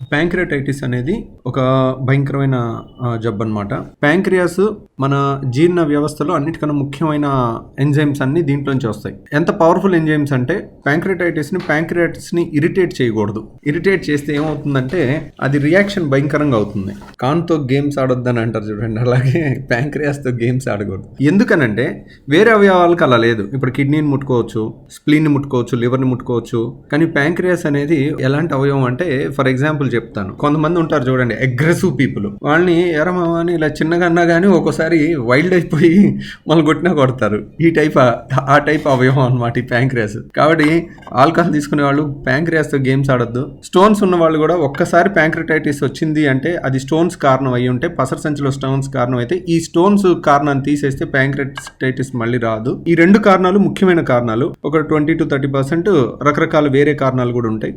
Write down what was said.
Pancreatitis అనేది ఒక భయంకరమైన జబ్బు అనమాట ప్యాంక్రియాస్ మన జీర్ణ వ్యవస్థలో అన్నిటికన్నా ముఖ్యమైన ఎంజైమ్స్ అన్ని దీంట్లోంచి వస్తాయి. ఎంత పవర్ఫుల్ ఎంజైమ్స్ అంటే ప్యాంక్రియాటైటిస్ని ప్యాంక్రియాటిస్ని ఇరిటేట్ చేయకూడదు. ఇరిటేట్ చేస్తే ఏమవుతుందంటే అది రియాక్షన్ భయంకరంగా అవుతుంది. కాన్తో గేమ్స్ ఆడొద్దని అంటారు చూడండి అలాగే ప్యాంక్రియాస్తో గేమ్స్ ఆడకూడదు. ఎందుకనంటే వేరే అవయవాలకు అలా లేదు. ఇప్పుడు కిడ్నీని ముట్టుకోవచ్చు స్ప్లీన్ని ముట్టుకోవచ్చు లివర్ని ముట్టుకోవచ్చు. కానీ ప్యాంక్రియాస్ అనేది ఎలాంటి అవయవం అంటే ఫర్ ఎగ్జాంపుల్ చెప్తాను. కొంతమంది ఉంటారు చూడండి అగ్రెసివ్ పీపుల్ వాళ్ళని ఎరమా అని ఇలా చిన్నగా అన్నా కానీ ఒక్కోసారి వైల్డ్ అయిపోయి మళ్ళీ కొట్టినా కొడతారు. ఈ టైప్ ఆ టైప్ అవయవం అనమాట ఈ ప్యాంక్రియాస్ కాబట్టి ఆల్కహాల్ తీసుకునే వాళ్ళు ప్యాంక్రియాస్తో గేమ్స్ ఆడొద్దు. స్టోన్స్ ఉన్న వాళ్ళు కూడా ఒక్కసారి ప్యాంక్రటైటిస్ వచ్చింది అంటే అది స్టోన్స్ కారణం అయ్యి ఉంటే పసర సంచిలో స్టోన్స్ కారణం అయితే ఈ స్టోన్స్ కారణాన్ని తీసేస్తే ప్యాంక్రటైటిస్ మళ్ళీ రాదు. ఈ రెండు కారణాలు ముఖ్యమైన కారణాలు. ఒక ట్వంటీ టు థర్టీ పర్సెంట్ రకరకాల వేరే కారణాలు కూడా ఉంటాయి.